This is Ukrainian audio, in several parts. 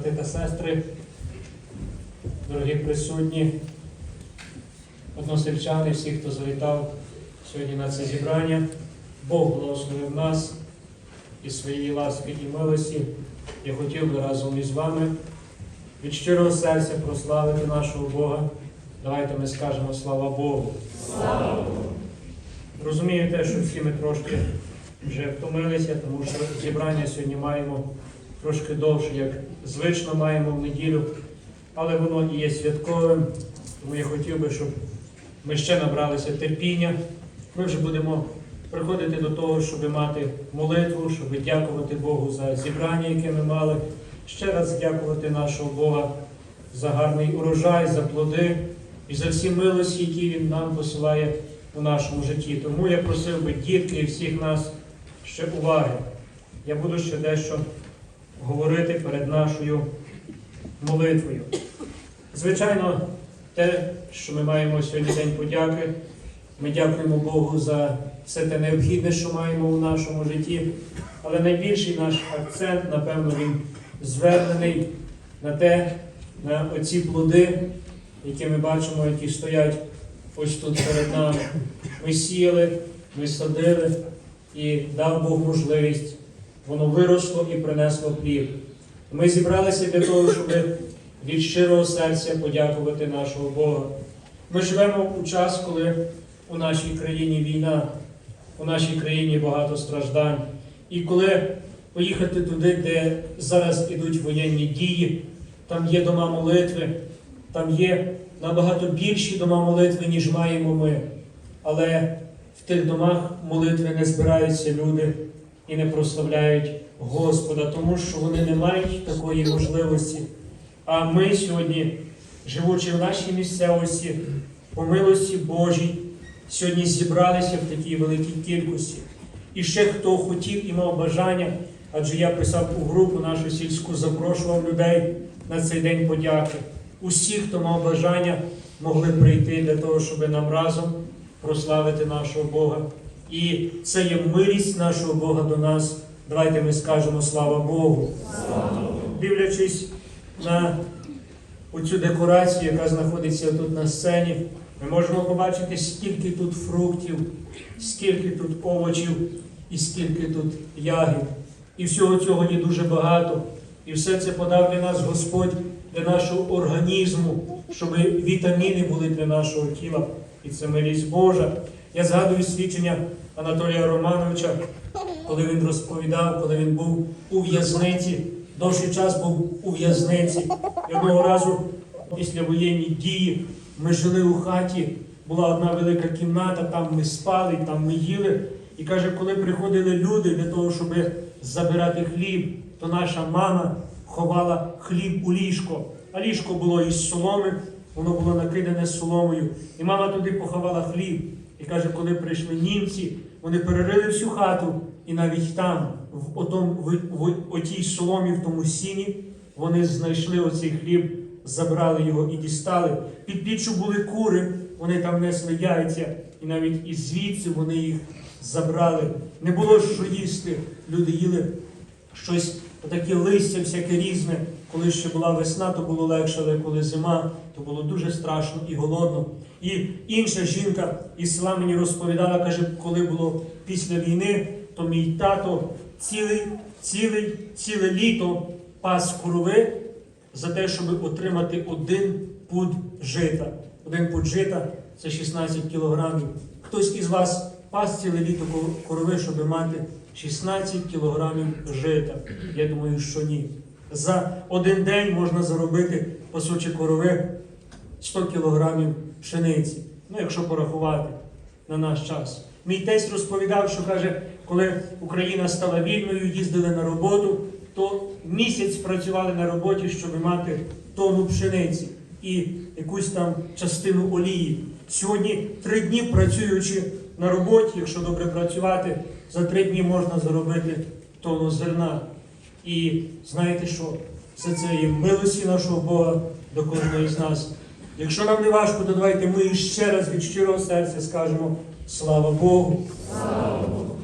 брати та сестри, дорогі присутні, односельчани, всі, хто завітав сьогодні на це зібрання. Бог благословив нас і своєї ласки і милості. Я хотів би разом із вами від щирого серця прославити нашого Бога. Давайте ми скажемо слава Богу. Слава Богу! Розумію те, що всі ми трошки вже втомилися, тому що зібрання сьогодні маємо трошки довше, як звично маємо в неділю, але воно і є святковим. Тому я хотів би, щоб ми ще набралися терпіння. Ми вже будемо приходити до того, щоб мати молитву, щоб дякувати Богу за зібрання, яке ми мали. Ще раз дякувати нашого Бога за гарний урожай, за плоди і за всі милості, які Він нам посилає у нашому житті. Тому я просив би дітки і всіх нас ще уваги. Я буду ще дещо говорити перед нашою молитвою. Звичайно, те, що ми маємо сьогодні День подяки, ми дякуємо Богу за все те необхідне, що маємо у нашому житті. Але найбільший наш акцент, напевно, він звернений на те, на оці плоди, які ми бачимо, які стоять ось тут перед нами. Ми сіяли, ми садили і дав Бог можливість. Воно виросло і принесло плід. Ми зібралися для того, щоб від щирого серця подякувати нашого Бога. Ми живемо у час, коли у нашій країні війна, у нашій країні багато страждань. І коли поїхати туди, де зараз ідуть воєнні дії, там є дома молитви, там є набагато більші дома молитви, ніж маємо ми. Але в тих домах молитви не збираються люди і не прославляють Господа, тому що вони не мають такої можливості. А ми сьогодні, живучи в нашій місцевості, по милості Божій, сьогодні зібралися в такій великій кількості. І ще хто хотів і мав бажання, адже я писав у групу нашу сільську, запрошував людей на цей день подяки. Усі, хто мав бажання, могли прийти для того, щоб нам разом прославити нашого Бога. І це є милість нашого Бога до нас. Давайте ми скажемо слава Богу. Дивлячись на оцю декорацію, яка знаходиться тут на сцені, ми можемо побачити, скільки тут фруктів, скільки тут овочів і скільки тут ягід. І всього цього є дуже багато. І все це подав для нас Господь для нашого організму, щоб вітаміни були для нашого тіла. І це милість Божа. Я згадую свідчення Анатолія Романовича, коли він розповідав, коли він був у в'язниці, довший час був у в'язниці. І одного разу, після воєнні дії, ми жили у хаті, була одна велика кімната, там ми спали, там ми їли. І каже, коли приходили люди для того, щоб забирати хліб, то наша мама ховала хліб у ліжко. А ліжко було із соломи, воно було накидане соломою. І мама туди поховала хліб. І каже, коли прийшли німці, вони перерили всю хату, і навіть там, в, отом, в, в отій соломі, в тому сіні, вони знайшли оцей хліб, забрали його і дістали. Під піччю були кури, вони там несли яйця, і навіть із звідси вони їх забрали. Не було що їсти. Люди їли щось, таке листя, всяке різне. Коли ще була весна, то було легше, але коли зима, то було дуже страшно і голодно. І інша жінка із села мені розповідала, каже, коли було після війни, то мій тато цілий, цілий, ціле літо пас корови за те, щоб отримати один пуд жита. Один пуд жита це 16 кілограмів. Хтось із вас пас ціле літо корови, щоб мати 16 кілограмів жита. Я думаю, що ні. За один день можна заробити пасучі корови 100 кілограмів пшениці. Ну, якщо порахувати на наш час. Мій тесть розповідав, що каже, коли Україна стала вільною, їздили на роботу, то місяць працювали на роботі, щоб мати тонну пшениці і якусь там частину олії. Сьогодні три дні працюючи на роботі, якщо добре працювати, за три дні можна заробити тонну зерна. І знаєте що? Все це є милості нашого Бога до кожного з нас. Якщо нам не важко, то давайте ми ще раз від щирого серця скажемо слава Богу. Слава Богу.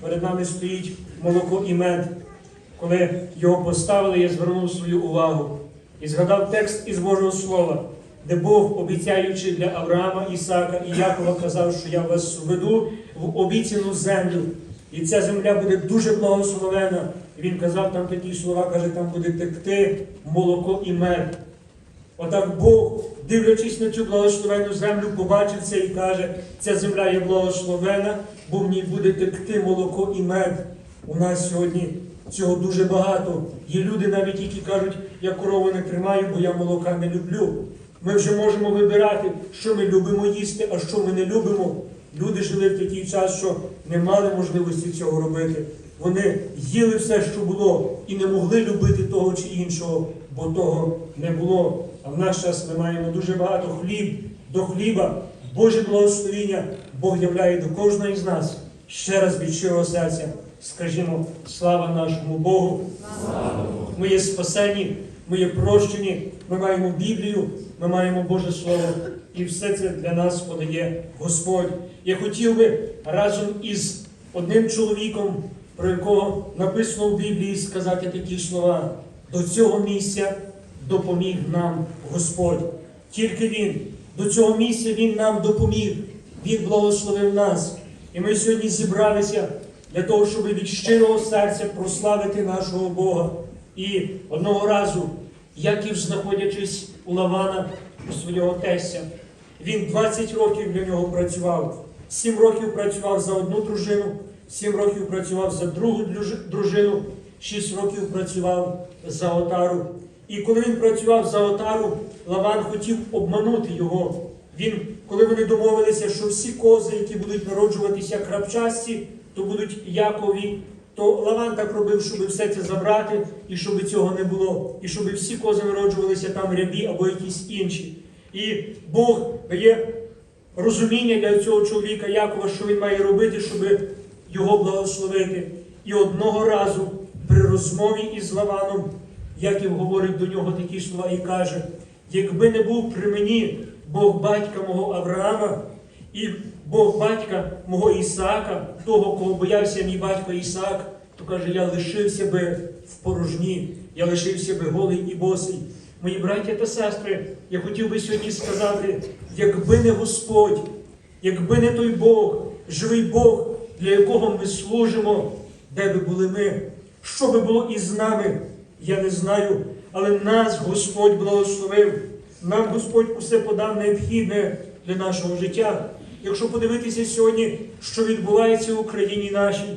Перед нами стоїть молоко і мед, коли його поставили, я звернув свою увагу і згадав текст із Божого Слова, де Бог, обіцяючи для Авраама, Ісака і Якова, казав, що я вас веду в обіцяну землю. І ця земля буде дуже благословена. І він казав там такі слова, каже, там буде текти молоко і мед. Отак Бог, дивлячись на цю благословену землю, побачив це і каже, ця земля є благословена, бо в ній буде текти молоко і мед. У нас сьогодні цього дуже багато. Є люди навіть, які кажуть, я корову не тримаю, бо я молока не люблю. Ми вже можемо вибирати, що ми любимо їсти, а що ми не любимо. Люди жили в такий час, що не мали можливості цього робити. Вони їли все, що було, і не могли любити того чи іншого, бо того не було. А в наш час ми маємо дуже багато хліб до хліба, Боже благословіння Бог являє до кожного з нас. Ще раз від щирого серця скажімо, слава нашому Богу. Ми є спасені, ми є прощені, ми маємо Біблію, ми маємо Боже Слово, і все це для нас подає Господь. Я хотів би разом із одним чоловіком, про якого написано в Біблії, сказати такі слова. До цього місця допоміг нам Господь. Тільки Він. До цього місця Він нам допоміг. Він благословив нас. І ми сьогодні зібралися для того, щоб від щирого серця прославити нашого Бога. І одного разу, Яків, знаходячись у Лавана, у свого тестя, він 20 років для нього працював. 7 років працював за одну дружину, 7 років працював за другу дружину, 6 років працював за отару. І коли він працював за отару, Лаван хотів обманути його. Він, коли вони домовилися, що всі кози, які будуть народжуватися крапчасті, то будуть Якові, то Лаван так робив, щоб все це забрати, і щоб цього не було, і щоб всі кози народжувалися там рябі або якісь інші. І Бог дає розуміння для цього чоловіка Якова, що він має робити, щоб його благословити. І одного разу при розмові із Лаваном Яків говорить до нього такі слова і каже: якби не був при мені Бог батька мого Авраама і Бог батька мого Ісаака, того, кого боявся мій батько Ісаак, то каже, я лишився би в порожні, я лишився би голий і босий. Мої браття та сестри, я хотів би сьогодні сказати, якби не Господь, якби не той Бог, живий Бог, для якого ми служимо, де би були ми, що би було із нами, я не знаю, але нас Господь благословив. Нам Господь усе подав необхідне для нашого життя. Якщо подивитися сьогодні, що відбувається в Україні нашій,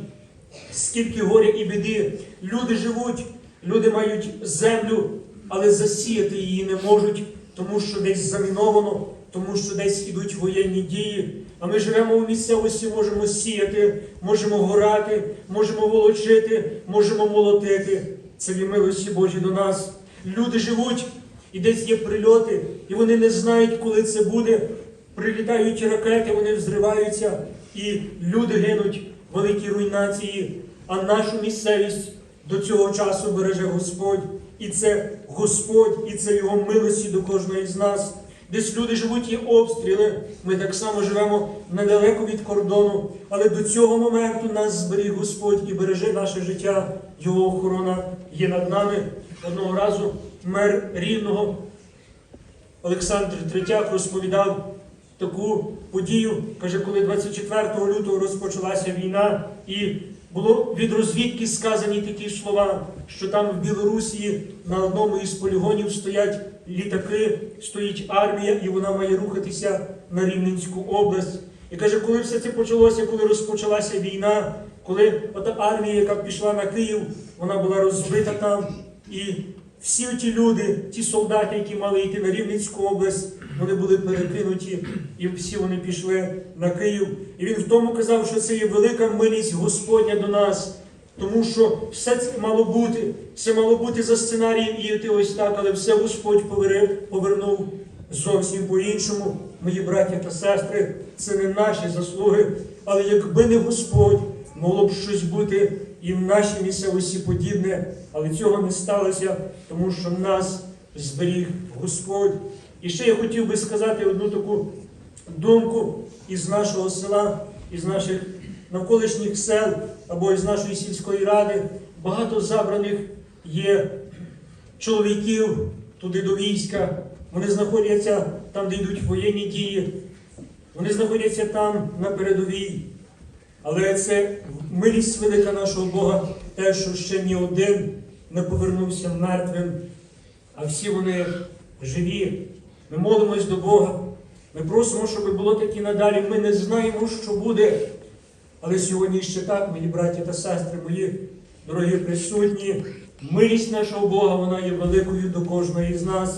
скільки горя і біди, люди живуть, люди мають землю, але засіяти її не можуть, тому що десь заміновано, тому що десь ідуть воєнні дії. А ми живемо в місцевості, можемо сіяти, можемо горати, можемо волочити, можемо молотити. Це є милості Божі до нас. Люди живуть, і десь є прильоти, і вони не знають, коли це буде. Прилітають ракети, вони взриваються, і люди гинуть, великі руйнації. А нашу місцевість до цього часу береже Господь. І це Господь, і це Його милості до кожної з нас. Десь люди живуть, є обстріли. Ми так само живемо недалеко від кордону, але до цього моменту нас зберіг Господь і береже наше життя. Його охорона є над нами. Одного разу мер рівного Олександр Третяк розповідав таку подію. Каже, коли 24 лютого розпочалася війна, і було від розвідки сказані такі слова, що там в Білорусі на одному із полігонів стоять літаки, стоїть армія, і вона має рухатися на Рівненську область. І каже, коли все це почалося, коли розпочалася війна, коли ота армія, яка пішла на Київ, вона була розбита там. І всі ті люди, ті солдати, які мали йти на Рівненську область, вони були перекинуті, і всі вони пішли на Київ. І він в тому казав, що це є велика милість Господня до нас. Тому що все це мало бути, все мало бути за сценарієм і йти ось так, але все Господь повернув зовсім по-іншому. Мої браття та сестри, це не наші заслуги, але якби не Господь, могло б щось бути і в нашій місцевості подібне, але цього не сталося, тому що нас зберіг Господь. І ще я хотів би сказати одну таку думку із нашого села, із наших навколишніх сел або із нашої сільської ради багато забраних є чоловіків туди до війська. Вони знаходяться там, де йдуть воєнні дії. Вони знаходяться там на передовій. Але це милість велика нашого Бога, те, що ще ні один не повернувся мертвим, а всі вони живі. Ми молимось до Бога. Ми просимо, щоб було так і надалі. Ми не знаємо, що буде. Але сьогодні ще так, мої браті та сестри, мої дорогі присутні, милість нашого Бога, вона є великою до кожної з нас.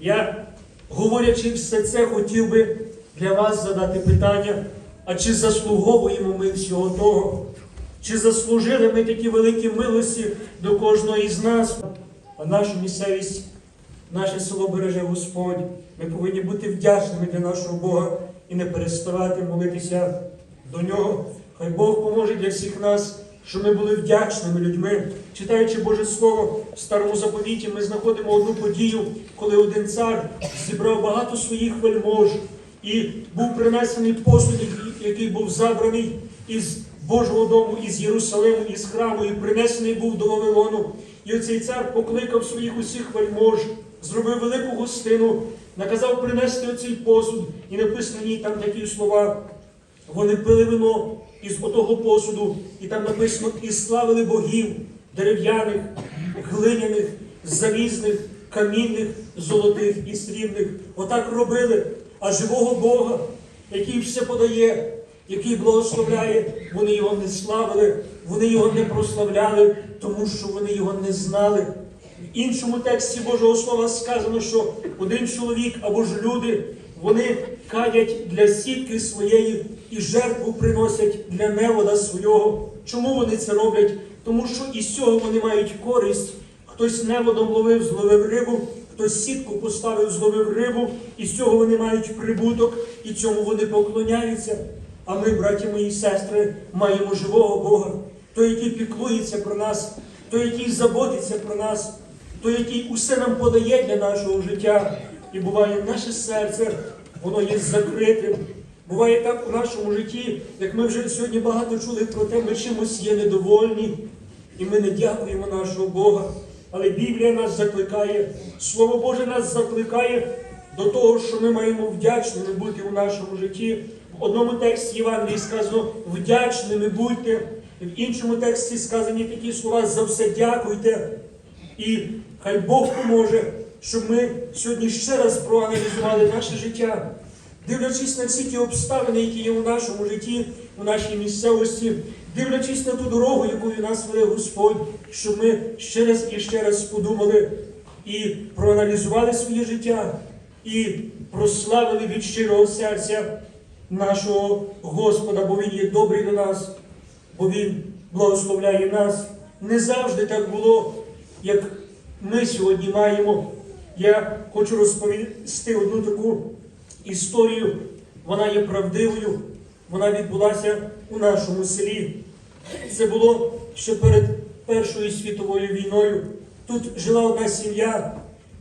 Я, говорячи все це, хотів би для вас задати питання, а чи заслуговуємо ми всього того? Чи заслужили ми такі великі милості до кожного із нас? А нашу місцевість, наше село береже Господь. Ми повинні бути вдячними для нашого Бога і не переставати молитися до Нього. Хай Бог поможе для всіх нас, щоб ми були вдячними людьми. Читаючи Боже Слово в Старому заповіті, ми знаходимо одну подію, коли один цар зібрав багато своїх вельмож і був принесений посуд, який був забраний із Божого дому, із Єрусалиму, із храму, і принесений був до Вавилону. І оцей цар покликав своїх усіх вельмож, зробив велику гостину, наказав принести оцей посуд, і написано ній там такі слова. Вони пили вино із отого посуду, і там написано, і славили богів дерев'яних, глиняних, залізних, камінних, золотих і срібних. Отак робили. А живого Бога, який все подає, який благословляє, вони його не славили, вони його не прославляли, тому що вони його не знали. В іншому тексті Божого Слова сказано, що один чоловік або ж люди, вони кадять для сітки своєї і жертву приносять для невода свого. Чому вони це роблять? Тому що із цього вони мають користь. Хтось неводом ловив, зловив рибу, хтось сітку поставив, зловив рибу, і з цього вони мають прибуток, і цьому вони поклоняються. А ми, браті мої сестри, маємо живого Бога, той, який піклується про нас, той, який заботиться про нас, той, який усе нам подає для нашого життя. І буває наше серце, воно є закритим. Буває так у нашому житті, як ми вже сьогодні багато чули про те, ми чимось є недовольні, і ми не дякуємо нашого Бога. Але Біблія нас закликає, Слово Боже нас закликає до того, що ми маємо вдячними бути у нашому житті. В одному тексті Євангелії сказано вдячними будьте, в іншому тексті сказані такі слова за все дякуйте. І хай Бог поможе, щоб ми сьогодні ще раз проаналізували наше життя, дивлячись на всі ті обставини, які є у нашому житті, у нашій місцевості, дивлячись на ту дорогу, якою нас веде Господь, щоб ми ще раз і ще раз подумали і проаналізували своє життя, і прославили від щирого серця нашого Господа, бо Він є добрий до нас, бо Він благословляє нас. Не завжди так було, як ми сьогодні маємо. Я хочу розповісти одну таку історію. Вона є правдивою. Вона відбулася у нашому селі. Це було ще перед Першою світовою війною. Тут жила одна сім'я,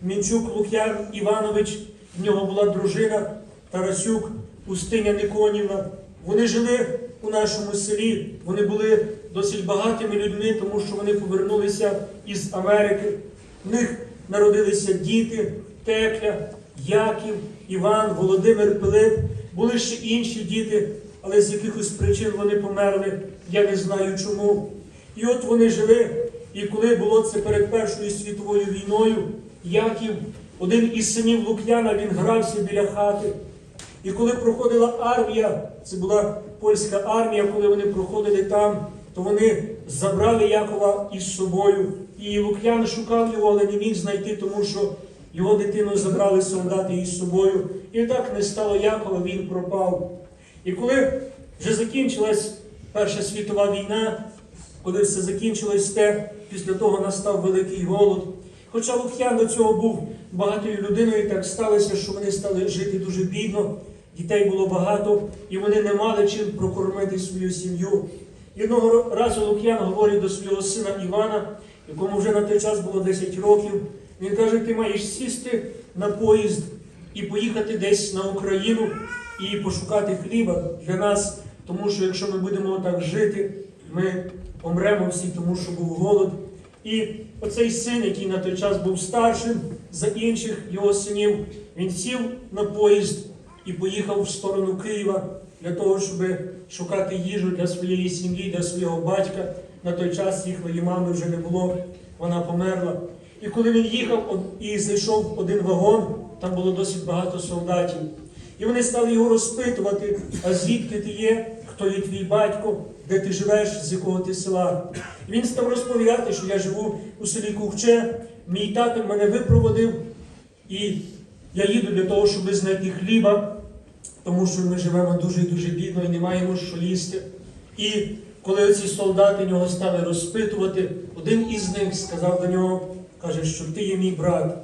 Мінчук Лук'ян Іванович, в нього була дружина Тарасюк Устиня Никонівна. Вони жили у нашому селі, вони були досить багатими людьми, тому що вони повернулися із Америки. В них народилися діти, Текля, Яків, Іван, Володимир Пилип. Були ще інші діти, але з якихось причин вони померли. Я не знаю чому. І от вони жили, і коли було це перед Першою світовою війною, Яків, один із синів Лук'яна, він грався біля хати. І коли проходила армія, це була польська армія, коли вони проходили там, то вони забрали Якова із собою. І Лук'ян шукав його, але не міг знайти, тому що його дитину забрали солдати із собою. І так не стало Якова, він пропав. І коли вже закінчилась Перша світова війна, коли все закінчилось те, після того настав великий голод. Хоча Лук'ян до цього був багатою людиною, так сталося, що вони стали жити дуже бідно, дітей було багато, і вони не мали чим прокормити свою сім'ю. І одного разу Лук'ян говорить до свого сина Івана, якому вже на той час було 10 років. Він каже: ти маєш сісти на поїзд і поїхати десь на Україну і пошукати хліба для нас, тому що якщо ми будемо так жити, ми помремо всі, тому що був голод. І оцей син, який на той час був старшим за інших його синів, він сів на поїзд і поїхав в сторону Києва для того, щоб шукати їжу для своєї сім'ї, для свого батька. На той час їхньої мами вже не було, вона померла. І коли він їхав і зайшов в один вагон, там було досить багато солдатів. І вони стали його розпитувати, а звідки ти є, хто є твій батько, де ти живеш, з якого ти села. І він став розповідати, що я живу у селі Кухче, мій тато мене випроводив, і я їду для того, щоб знайти хліба, тому що ми живемо дуже і дуже бідно і не маємо що їсти. І коли ці солдати нього стали розпитувати, один із них сказав до нього, каже, що ти є мій брат,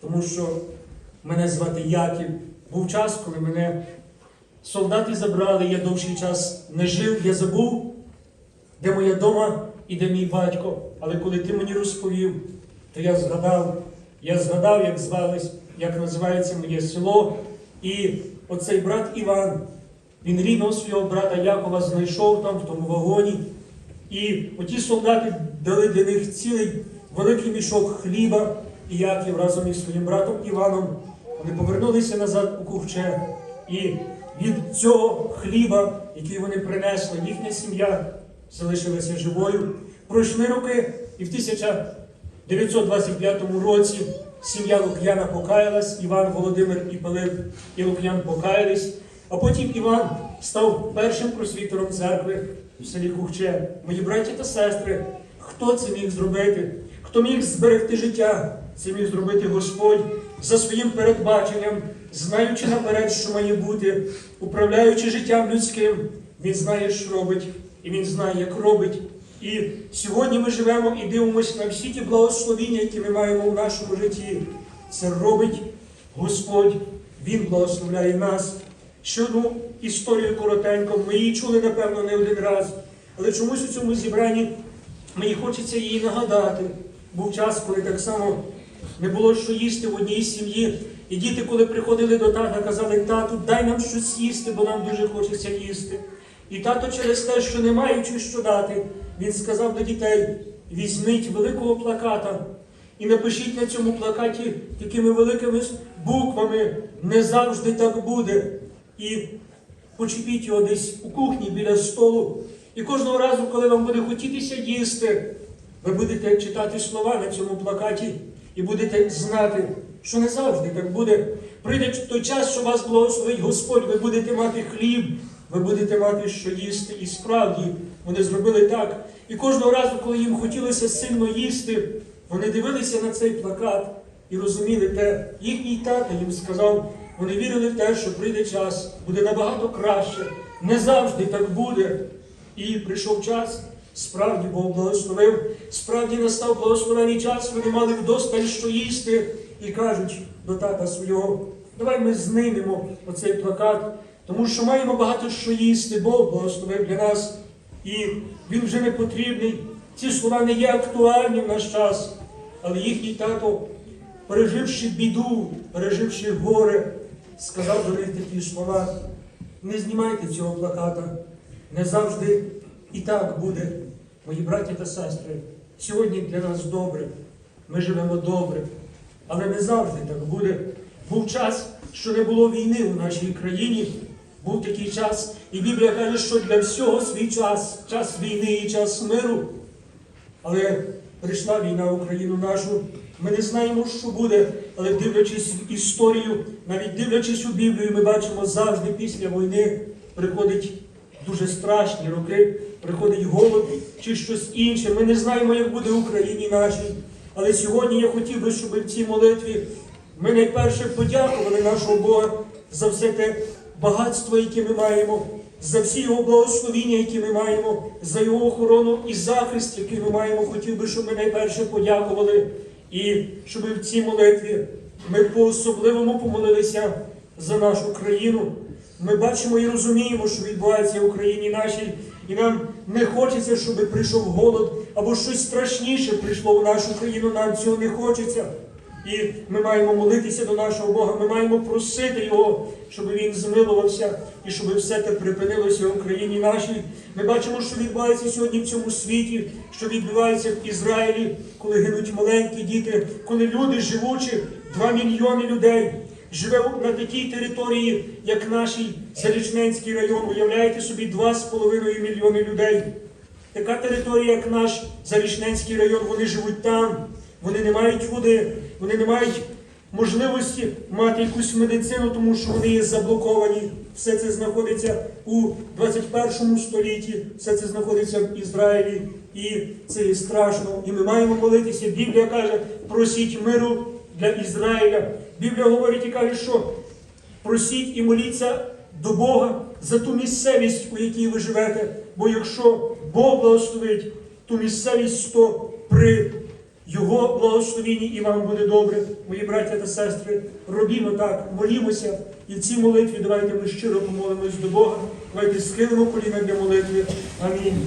тому що мене звати Яків. Був час, коли мене солдати забрали, я довший час не жив, я забув, де моя дома і де мій батько. Але коли ти мені розповів, то я згадав, я згадав, як звались, як називається моє село. І оцей брат Іван, він рідного свого брата Якова знайшов там в тому вагоні. І оті солдати дали для них цілий великий мішок хліба, і Яків разом із своїм братом Іваном вони повернулися назад у Кухче. І від цього хліба, який вони принесли, їхня сім'я залишилася живою. Пройшли роки, і в 1925 році сім'я Лук'яна покаялась, Іван Володимир і Пилип і Лук'ян покаялись. А потім Іван став першим просвітером церкви в селі Кухче. Мої браті та сестри, хто це міг зробити? Хто міг зберегти життя? Це міг зробити Господь за своїм передбаченням, знаючи наперед, що має бути, управляючи життям людським. Він знає, що робить, і він знає, як робить. І сьогодні ми живемо і дивимося на всі ті благословіння, які ми маємо в нашому житті. Це робить Господь. Він благословляє нас. Ще одну історію коротенько. Ми її чули, напевно, не один раз. Але чомусь у цьому зібранні мені хочеться її нагадати. Був час, коли так само не було що їсти в одній сім'ї. І діти, коли приходили до тата, казали, тату, дай нам щось їсти, бо нам дуже хочеться їсти. І тато через те, що не маючи що дати, він сказав до дітей: візьміть великого плаката і напишіть на цьому плакаті такими великими буквами не завжди так буде. І почепіть його десь у кухні біля столу. І кожного разу, коли вам буде хотітися їсти, ви будете читати слова на цьому плакаті і будете знати, що не завжди так буде. Прийде той час, що вас благословить Господь, ви будете мати хліб, ви будете мати що їсти. І справді вони зробили так. І кожного разу, коли їм хотілося сильно їсти, вони дивилися на цей плакат і розуміли те, їхній тато їм сказав, вони вірили в те, що прийде час, буде набагато краще. Не завжди так буде. І прийшов час, справді Бог благословив, справді настав благословений час, вони мали вдосталь що їсти, і кажуть до тата свого, давай ми знимемо оцей плакат, тому що маємо багато що їсти, Бог благословив для нас, і він вже не потрібний. Ці слова не є актуальні в наш час, але їхній тато, переживши біду, переживши горе, сказав до них такі слова. Не знімайте цього плаката. Не завжди і так буде, мої браті та сестри. Сьогодні для нас добре. Ми живемо добре, але не завжди так буде. Був час, що не було війни у нашій країні. Був такий час, і Біблія каже, що для всього свій час, час війни і час миру. Але прийшла війна в Україну нашу. Ми не знаємо, що буде, але дивлячись в історію, навіть дивлячись у Біблію, ми бачимо завжди після війни приходить дуже страшні роки, приходить голод чи щось інше. Ми не знаємо, як буде в Україні нашій. Але сьогодні я хотів би, щоб в цій молитві ми найперше подякували нашого Бога за все те багатство, яке ми маємо, за всі його благословіння, які ми маємо, за його охорону і захист, який ми маємо. Хотів би, щоб ми найперше подякували. І щоб в цій молитві ми по-особливому помолилися за нашу країну. Ми бачимо і розуміємо, що відбувається в Україні нашій, і нам не хочеться, щоб прийшов голод або щось страшніше прийшло в нашу країну. Нам цього не хочеться. І ми маємо молитися до нашого Бога, ми маємо просити Його, щоб Він змилувався і щоб все те припинилося в Україні нашій. Ми бачимо, що відбувається сьогодні в цьому світі, що відбувається в Ізраїлі, коли гинуть маленькі діти, коли люди живучи, два мільйони людей. Живе на такій території, як наш Зарічненський район. Уявляєте собі 2,5 мільйони людей. Така територія, як наш Зарічненський район, вони живуть там, вони не мають води, вони не мають можливості мати якусь медицину, тому що вони є заблоковані. Все це знаходиться у 21 столітті, все це знаходиться в Ізраїлі, і це є страшно. І ми маємо молитися. Біблія каже, просіть миру для Ізраїля. Біблія говорить і каже, що просіть і моліться до Бога за ту місцевість, у якій ви живете. Бо якщо Бог благословить ту місцевість, то при Його благословіння і вам буде добре, мої браття та сестри. Робімо так, молімося. І в цій молитві давайте ми щиро помолимось до Бога. Давайте схилимо коліна для молитви. Амінь.